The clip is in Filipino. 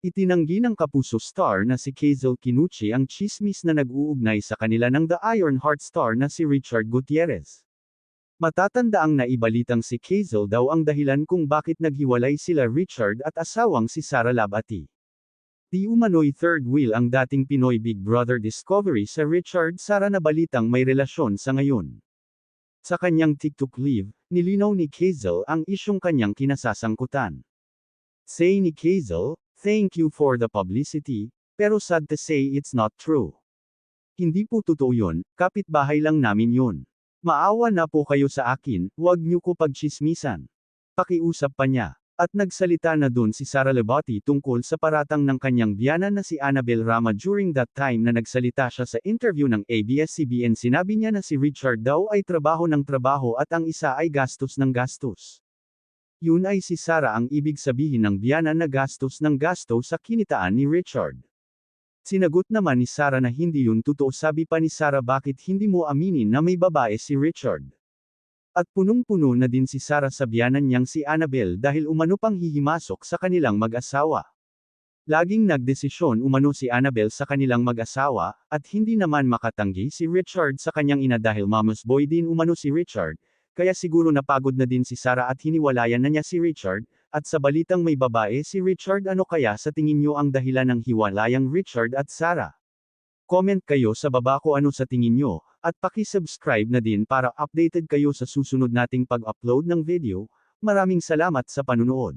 Itinanggi ng kapuso star na si Kazel Kinuchi ang chismis na nag-uugnay sa kanila ng The Iron Heart star na si Richard Gutierrez. Matatandaang naibalitang si Kazel daw ang dahilan kung bakit naghiwalay sila Richard at asawang si Sara Labati. Di umano'y third wheel ang dating Pinoy Big Brother Discovery sa Richard Sara na balitang may relasyon sa ngayon. Sa kanyang TikTok live, nilinaw ni Kazel ang isyong kanyang kinasasangkutan. Say ni Kazel, Thank you for the publicity, pero sad to say it's not true. Hindi po totoo yun, kapitbahay lang namin yun. Maawa na po kayo sa akin, huwag niyo ko pagchismisan. Pakiusap pa niya. At nagsalita na dun si Sara Lebati tungkol sa paratang ng kanyang biyana na si Annabel Rama during that time na nagsalita siya sa interview ng ABS-CBN sinabi niya na si Richard daw ay trabaho ng trabaho at ang isa ay gastos ng gastos. Yun ay si Sara ang ibig sabihin ng biyana na gastos ng gasto sa kinitaan ni Richard. Sinagot naman ni Sara na hindi yun totoo sabi pa ni Sara bakit hindi mo aminin na may babae si Richard. At punong-puno na din si Sara sa biyanan niyang si Annabel dahil umano pang hihimasok sa kanilang mag-asawa. Laging nagdesisyon umano si Annabel sa kanilang mag-asawa, at hindi naman makatanggi si Richard sa kanyang ina dahil mama's boy din umano si Richard, kaya siguro napagod na din si Sara at hiniwalayan na niya si Richard, at sa balitang may babae si Richard ano kaya sa tingin niyo ang dahilan ng hiwalayang Richard at Sara? Comment kayo sa baba ko ano sa tingin niyo, at paki-subscribe na din para updated kayo sa susunod nating pag-upload ng video. Maraming salamat sa panunood.